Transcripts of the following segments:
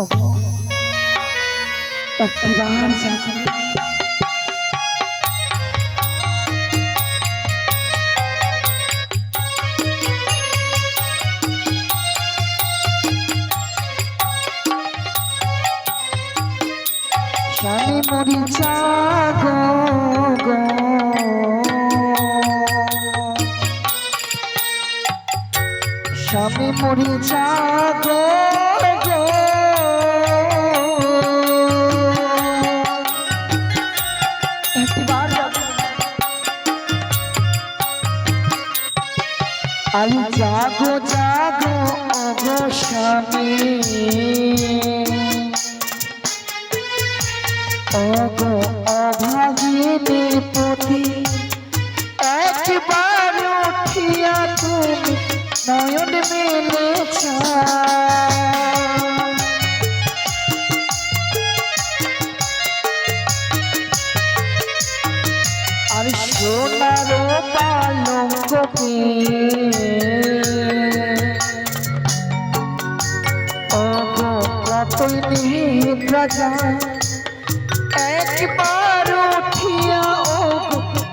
ওগো একটিবার জাগো স্বামী মরি জাগো গো স্বামী মরি গো আরে জাগো জাগো স্বামী। ওগো অভাগিনী পতি। কতই নিদ্রা যায় একবার উঠিয়া ও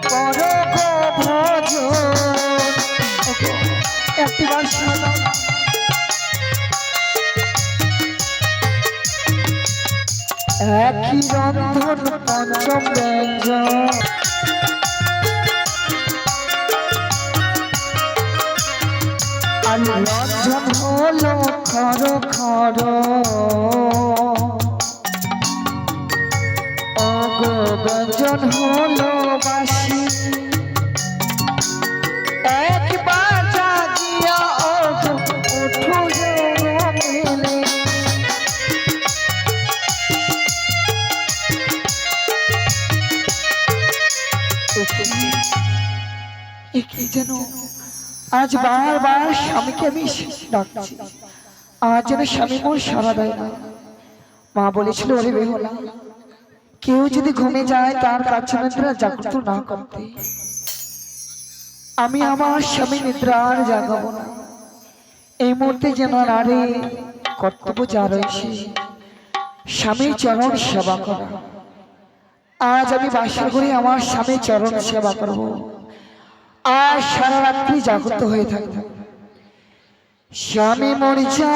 কর ভজ একই রন্ধন পঞ্চম ব্যঞ্জন। রঞ্জন হলো খর খর। অগো ব্যঞ্জন হলো বাসি আজ বারবার স্বামীকে আমি ডাকছি। আজ যেন স্বামী মোর সারা দেয় না। মা বলেছিল ওরে বেহলা, কেউ যদি ঘুমে যায়, তার কাছে নিদ্রা জাগ্রত না করতে। আমি আমার স্বামী নিদ্রার জাগাবো না। এই মুহূর্তে যেন নারী কর্তব্য যা রয়েছে, স্বামীর চরণ সেবা করা। আজ আমি বাসা করে আমার স্বামীর চরণ সেবা করব। আর সারা রাত্রি জাগ্রত হয়ে থাকে স্বামী মরিচা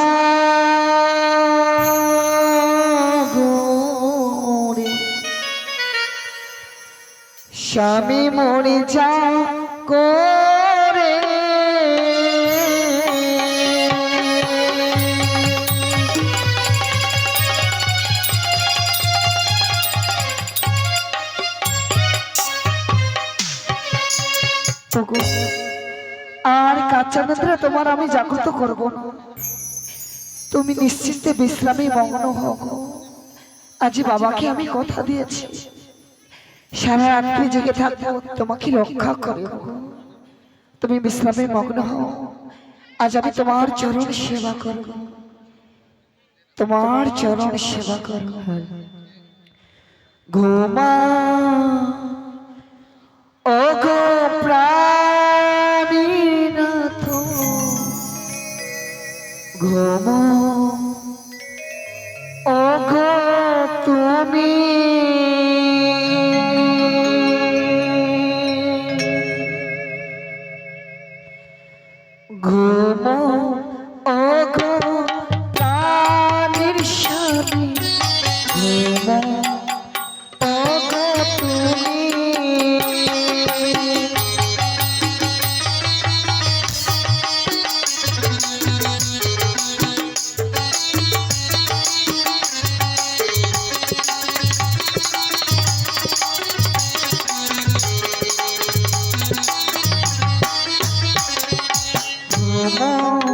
স্বামী মরি যা ওগো, আর কাঁচা নেত্রে তোমার আমি জাগ্রত করব না। তুমি নিশ্চিন্তে বিশ্রামে মগ্ন গো। আজ বাবাকে আমি কথা দিয়েছি। সারা রাত্রি জেগে থাকব তোমাকে রক্ষা করব। তুমি বিশ্রামে মগ্ন হও। আজ আমি তোমার চরণ সেবা করব। তোমার চরণ সেবা করব। ঘুমা। ও গো প্রাণীনাথ ঘুম। ও Oh.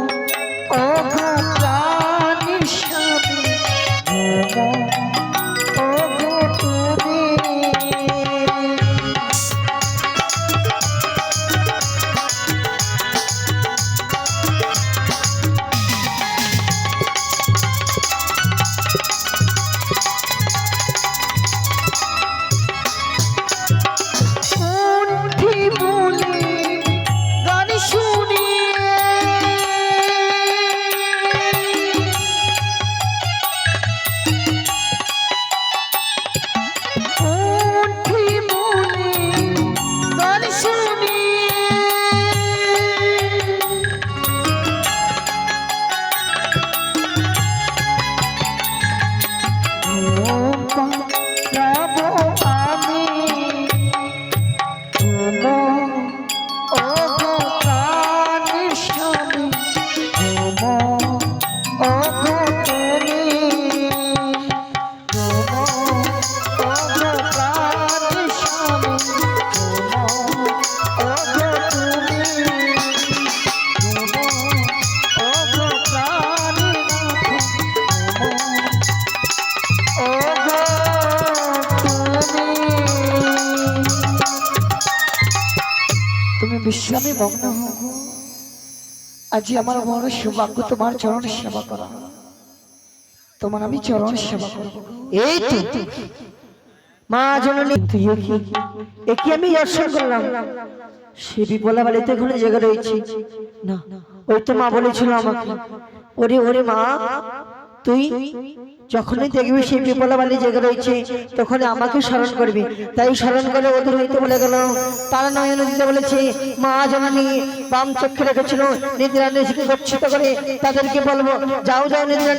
বিশ্রামে মগ্ন আজি আমার বড় সৌভাগ্য তোমার চরণ সেবা করা। তোমার আমি চরণ সেবা করব। এই তো। মা জননী, তুই কি একে আমি দর্শন করলাম। সে বিপলা বাড়িতে ঘরে জেগে রয়েছি। না, ওই তো মা বলেছিল আমাকে। ওরে ওরে মা তুই যখনই দেখবি সেই বিপলা বাড়ি জেগে রয়েছে তখন আমাকে স্মরণ করবি। তাই স্মরণ করে ওদের হইতে বলে গেল তারা নয়ন দিতে বলেছে, মা জননী, বাম চক্ষে রেখেছিল নিদ্রা গচ্ছিত করে, তাদেরকে বলব, যাও যাও নিদ্রা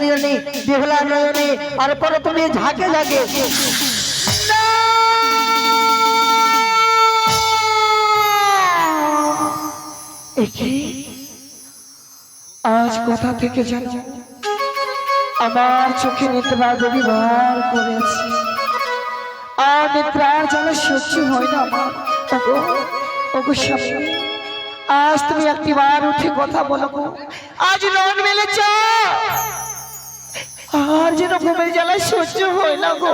বিহলা নয়নে আর পরে তুমি ঝাঁকে ঝাঁকে আজ কোথা থেকে যেন আমার চোখে নিদ্রা দেবী বার করেছে। আর নিদ্রার যেন সহ্য হয় না আমার। ওগো ওগো আজ তুমি একটি বার উঠে কথা বলো গো। আজ নন মেলেছ। আর যেন ঘুমের জ্বালায় সহ্য হয় না গো।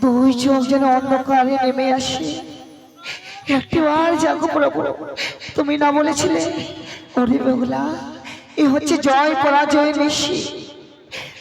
দুই চোখ যেন অন্ধকারে নেমে আসে। একটিবার জাগো প্রভু, তুমি না বলেছিলে ওরে বেহুলা, এ হচ্ছে জয় পরাজয় নিশি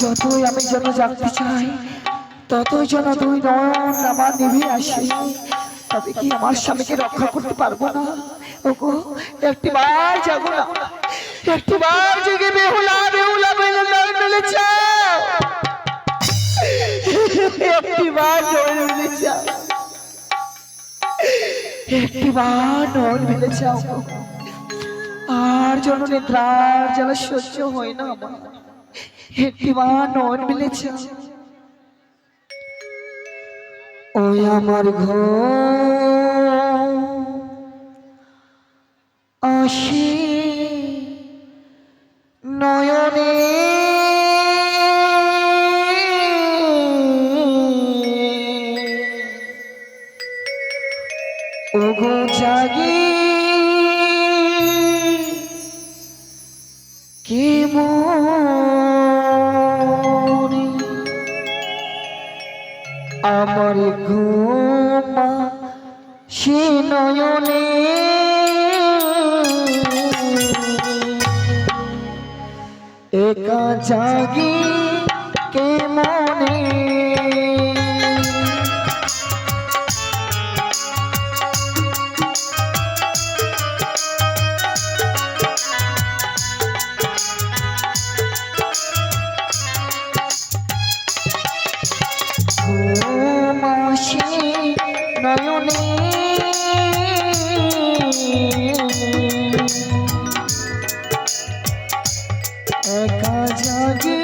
যতই আমি যেন জানতে চাই, ততই যেন তুই নয়ন আমার নিভে আসে। তবে কি আমার স্বামীকে রক্ষা করতে পারব না? ওগো, একটি বার যাব না। একটি বার জেগে বেহুলা বেহুলা নয়ন মেলে চাও একটি বার নয়ন চাও একটি বার নয়ন চাও আর যেন নিদ্রার জ্বালা সহ্য হয় না আমার। একটি বার নয়ন মেলে চাও ওই আমার ঘর আসি সে নয়নে একা জাগি একা জাগি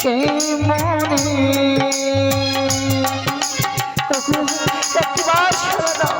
কে মনে তখন একবার সারা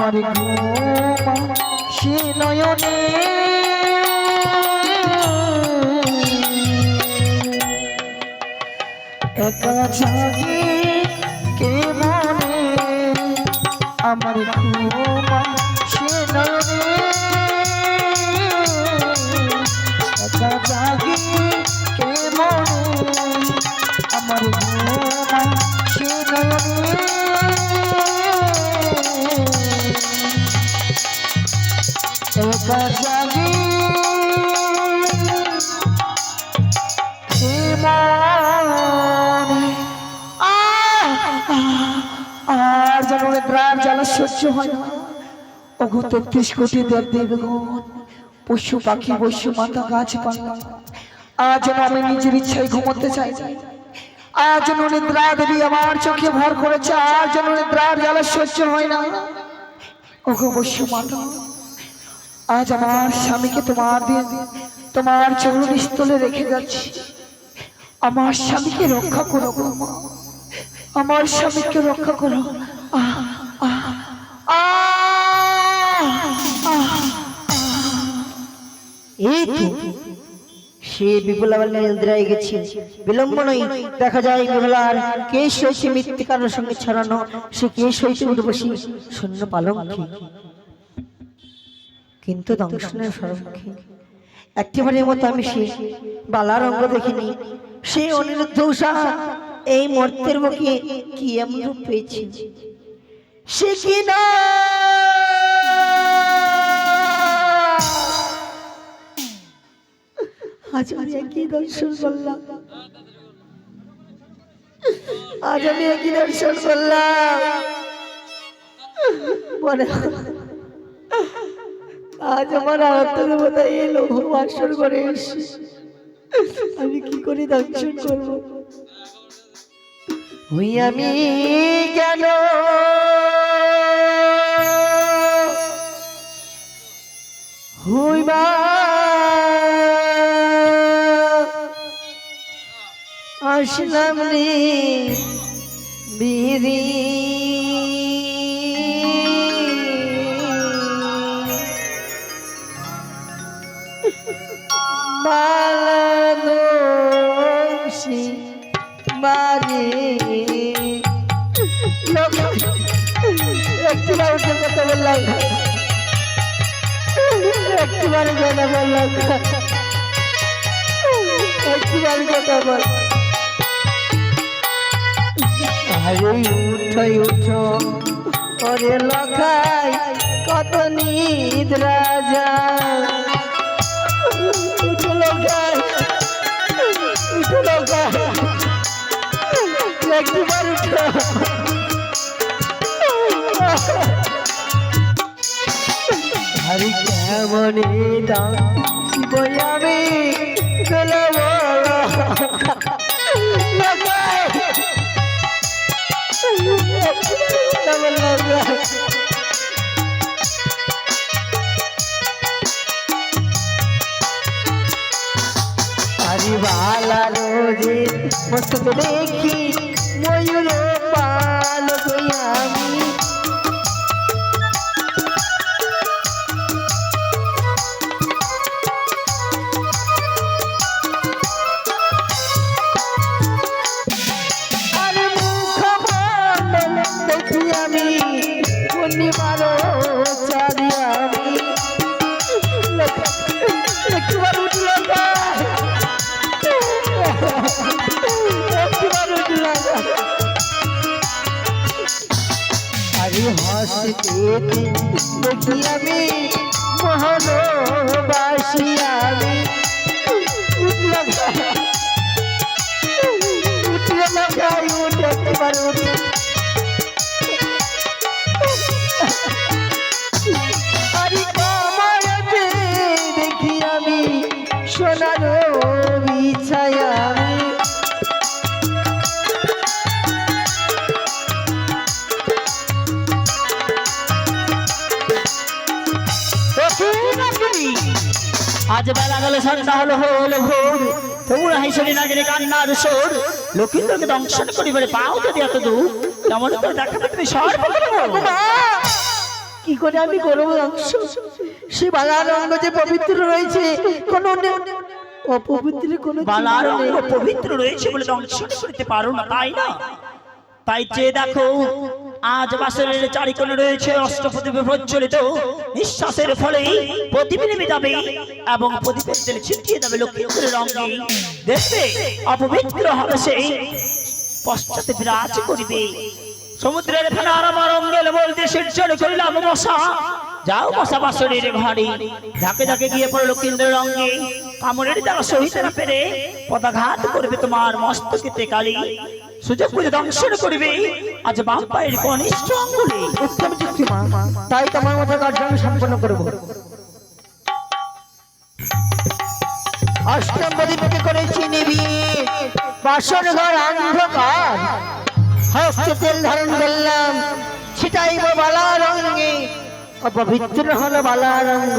আমার ঘুমা সে নয়নে একা জাগি কে মনে? আমার ঘুমা সে নয়নে একা জাগি কে মনে আমার ঘুমা সে নয়নে সহ্য হয় না। ওগো তেত্রিশ কোটি দেব দেবগণ পশু পাখি বস্য মাথা গাছপালা আজ আমি নিজের ইচ্ছায় ঘুমোতে চাই। আজ নিদ্রা দেবী আমার চোখে ভর করেছে। যেন নিদ্রার জ্বালা সহ্য হয় না। ওগো বস্য মাতা আজ আমার স্বামীকে তোমার দিন তোমার চরণ স্থলে রেখে যাচ্ছি। আমার স্বামীকে রক্ষা করো আমার স্বামীকে রক্ষা করো। আহ, এই তো সে বিপুলা নিদ্রায় গেছে। বিলম্ব নয়, দেখা যায় বিমলার কেশ হয়েছে মৃত্তিকার সঙ্গে ছড়ানো সে কেশ হয়েছে উঠবসি শূন্য পালঙ্কি। কিন্তু দংশনের সরমুখী একটিবারের মতো আমি সে বালার অঙ্গ দেখিনি। সে অনিরুদ্ধ উষা এই মর্তের মুখে কি এমন পেয়েছে? সে কি না আজ আমি একই দর্শন করলাম। আজ আমি একই দর্শন করলাম। মনে আজ আমার আত্মদেবতা এই লৌহ বাসর করে আমি কি করে দর্শন করব? হই আমি কেন? হইবা আসলাম রে বিরি বালাদোষী বারে একটিবার উঠে কথা বললাম। একটিবার কথা বললাম। একটিবার কথা বল আরে উঠো উঠো। ওরে লখাই, কত নিদ্রা যায় উঠো লখাই উঠো লখাই। একটিবার উঠো। আরে কেমন দাম বই আমি হরিবালা রোজে মস্তক দেখি ময়ূর হাসতে দেখি আমি মহানবাসী আমি উঠে একবার উঠে আরে আজ বেলা গেল সন্ধ্যা হলো হলো ভোর। তোমরা হিসেবে নাগরে কান্নার সোর। লক্ষ্মীন্দরকে দংশন করিবারে পাও যদি এত দূর তেমন করে দেখাবে তুমি সর্ব মা, কি করে আমি করব ধ্বংস সে বালার অঙ্গ যে পবিত্র রয়েছে কোন অপবিত্র কোন বালার অঙ্গ পবিত্র রয়েছে বলে দংশন করতে পারো না তাই না? তাই যে দেখো, আজ বাসরের চারিকোণে রয়েছে অষ্টপ্রদীপে প্রজ্বলিত নিঃশ্বাসের ফলে প্রদীপ নেমে যাবে এবং প্রদীপের তেল ছিটিয়ে যাবে লক্ষ্মীপুরের রঙে। দেখবে, অপবিত্র হবে সেই পশ্চাতে বিরাজ করিবে। সমুদ্রের ফেনার আমার অঙ্গেল বলতে শিরচর করিলাম মশা। যাও মশা বাসরের ঘরে ধাকে ধাকে গিয়ে পড়ে লক্ষ্মীন্দ্রের রঙে। কামড়ের দ্বারা সহিত না পেরে পদাঘাত করবে তোমার মস্তকেতে কালি। সুযোগ বুঝে দংশন করবে। আজ বাম পায়ের কনিষ্ঠ অঙ্গুলে উত্তম যুক্তি মা তাই তোমার মতো কার্য আমি সম্পন্ন করব। অষ্টম প্রদীপকে করেছি নিবি বাসর ঘর অন্ধকার। হস্তে তেল ধারণ করলাম। ছিটাইব বালা রঙ্গে অপবিত্র হলো বালা রঙ্গ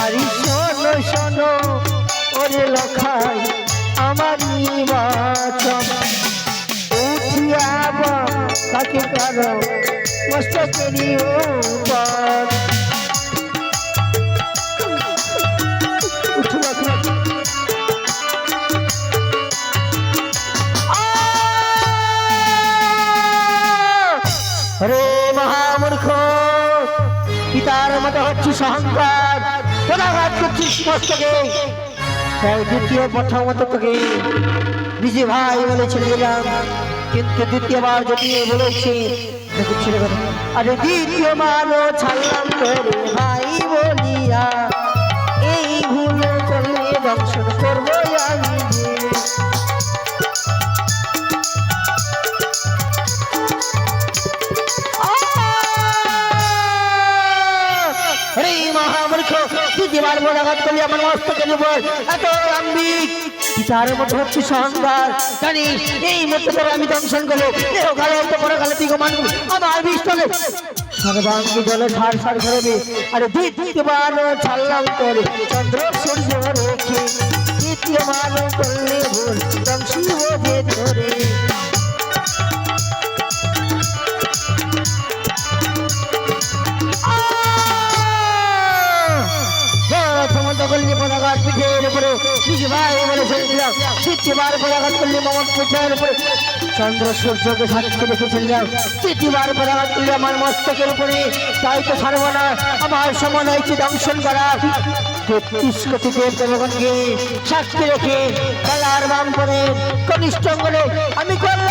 আরি শোনো শোনো, ওরে লখাই, আমার নির্বাচন উঠিয়াব তাকে কারও মস্তকেরই উপর। রে মহামূর্খ, পিতার মতো হচ্ছে সহংকার দ্বিতীয় প্রথমত তোকে। ভাই বলে ছেড়ে কিন্তু দ্বিতীয়বার যদি বলেছি আরে দ্বিতীয়বারও ছাড়লাম তোরে। দ্বিতীয়বার বলাঘাত করলে আমার মস্তকের উপর এত আম্বিক। পিতার মতো হচ্ছে সহংকার জানি, এই মধ্যে পরে আমি দংশন করব। দেহ কালে তো পরে কালে তুই করবি আমার বিষ চলে সর্বাঙ্গি জলে সার সার করবে আরে দ্বিতীয়বার ছাড়লাম তোরে। চন্দ্র সূর্য রেখে দ্বিতীয়বার করলে চন্দ্র সূর্যকে সাক্ষী রেখেছিলাম তৃতীয়বার পদাঘাত করলে আমার মস্তকের উপরে। তাই তো ছাড়বো না আমার সমান হয়েছে দংশন করা। তেত্রিশ কোটি দেব জনগণকে সাক্ষী রেখে খেলার করে কনিষ্ঠ বলে আমি করব